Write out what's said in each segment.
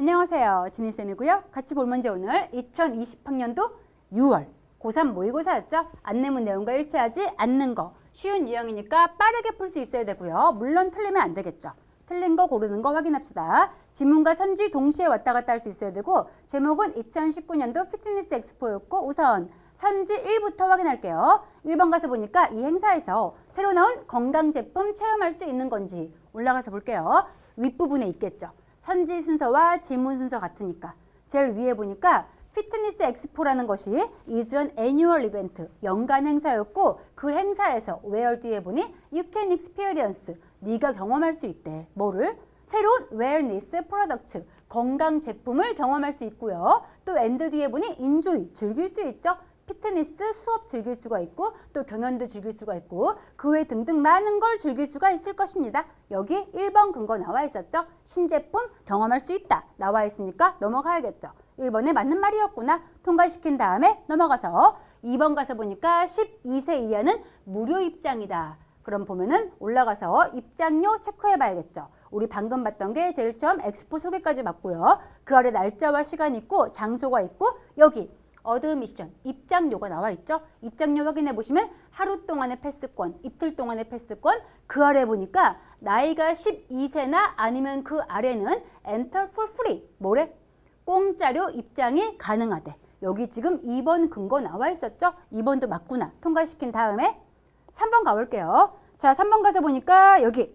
안녕하세요. 진희쌤이고요. 같이 볼 문제 오늘 2020학년도 6월 고3 모의고사였죠. 안내문 내용과 일치하지 않는 거. 쉬운 유형이니까 빠르게 풀 수 있어야 되고요. 물론 틀리면 안 되겠죠. 틀린 거 고르는 거 확인합시다. 지문과 선지 동시에 왔다 갔다 할 수 있어야 되고 제목은 2019년도 피트니스 엑스포였고 우선 선지 1부터 확인할게요. 1번 가서 보니까 이 행사에서 새로 나온 건강 제품 체험할 수 있는 건지 올라가서 볼게요. 윗부분에 있겠죠. 선지 순서와 지문 순서 같으니까. 제일 위에 보니까 피트니스 엑스포라는 것이 an annual event 연간 행사였고 그 행사에서 where 뒤에 보니 you can experience 네가 경험할 수 있대. 뭐를? 새로운 웰니스 프로덕트 건강 제품을 경험할 수 있고요. 또 엔드 뒤에 보니 enjoy 즐길 수 있죠 피트니스 수업 즐길 수가 있고 또 경연도 즐길 수가 있고 그 외 등등 많은 걸 즐길 수가 있을 것입니다. 여기 1번 근거 나와 있었죠. 신제품 경험할 수 있다. 나와 있으니까 넘어가야겠죠. 1번에 맞는 말이었구나. 통과시킨 다음에 넘어가서 2번 가서 보니까 12세 이하는 무료 입장이다. 그럼 보면은 올라가서 입장료 체크해 봐야겠죠. 우리 방금 봤던 게 제일 처음 엑스포 소개까지 맞고요. 그 아래 날짜와 시간 있고 장소가 있고 여기 어드 미션 입장료가 나와 있죠. 입장료 확인해 보시면 하루 동안의 패스권, 이틀 동안의 패스권 그 아래 보니까 나이가 12세나 아니면 그 아래는 enter for free 뭐래? 공짜로 입장이 가능하대. 여기 지금 2번 근거 나와 있었죠? 2번도 맞구나. 통과시킨 다음에 3번 가볼게요. 자, 3번 가서 보니까 여기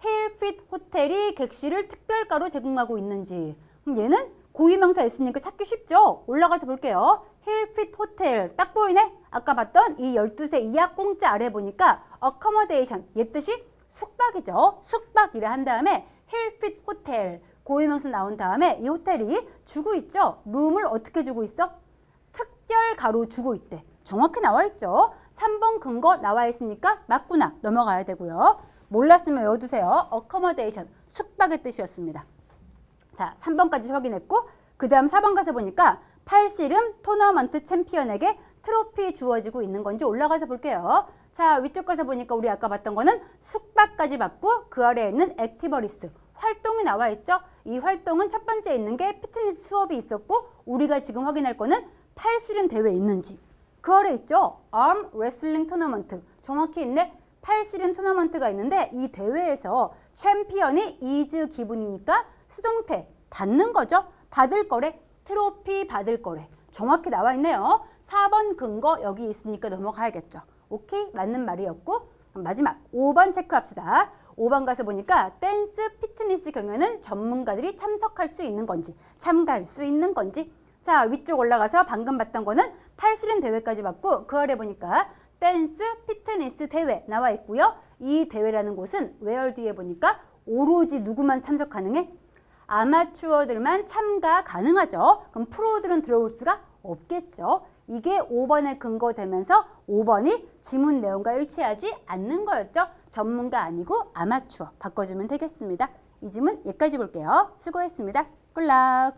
힐핏 호텔이 객실을 특별가로 제공하고 있는지 그럼 얘는 고유명사 있으니까 찾기 쉽죠? 올라가서 볼게요. 힐핏 호텔 딱 보이네? 아까 봤던 이 12세 이하 공짜 아래 보니까 accommodation 얘 뜻이 숙박이죠. 숙박이라 한 다음에 힐핏 호텔 고유명사 나온 다음에 이 호텔이 주고 있죠. 룸을 어떻게 주고 있어? 특별 가로 주고 있대. 정확히 나와 있죠. 3번 근거 나와 있으니까 맞구나 넘어가야 되고요. 몰랐으면 외워두세요. accommodation 숙박의 뜻이었습니다. 자, 3번까지 확인했고 그 다음 4번 가서 보니까 팔씨름 토너먼트 챔피언에게 트로피 주어지고 있는 건지 올라가서 볼게요. 자, 위쪽 가서 보니까 우리 아까 봤던 거는 숙박까지 받고 그 아래에 있는 액티버리스 활동이 나와 있죠. 이 활동은 첫 번째 있는 게 피트니스 수업이 있었고 우리가 지금 확인할 거는 팔씨름 대회 있는지 그 아래 있죠. arm wrestling 토너먼트 정확히 있네. 팔씨름 토너먼트가 있는데 이 대회에서 챔피언이 이즈 기분이니까 수동태 받는 거죠. 받을 거래. 트로피 받을 거래. 정확히 나와 있네요. 4번 근거 여기 있으니까 넘어가야겠죠. 오케이? 맞는 말이었고 마지막 5번 체크합시다. 5번 가서 보니까 댄스 피트니스 경연은 전문가들이 참석할 수 있는 건지 참가할 수 있는 건지 자 위쪽 올라가서 방금 봤던 거는 팔씨름 대회까지 봤고 그 아래 보니까 댄스 피트니스 대회 나와 있고요. 이 대회라는 곳은 웨얼 뒤에 보니까 오로지 누구만 참석 가능해? 아마추어들만 참가 가능하죠. 그럼 프로들은 들어올 수가 없겠죠. 이게 5번에 근거되면서 5번이 지문 내용과 일치하지 않는 거였죠. 전문가 아니고 아마추어 바꿔주면 되겠습니다. 이 지문 여기까지 볼게요. 수고했습니다. 굿락!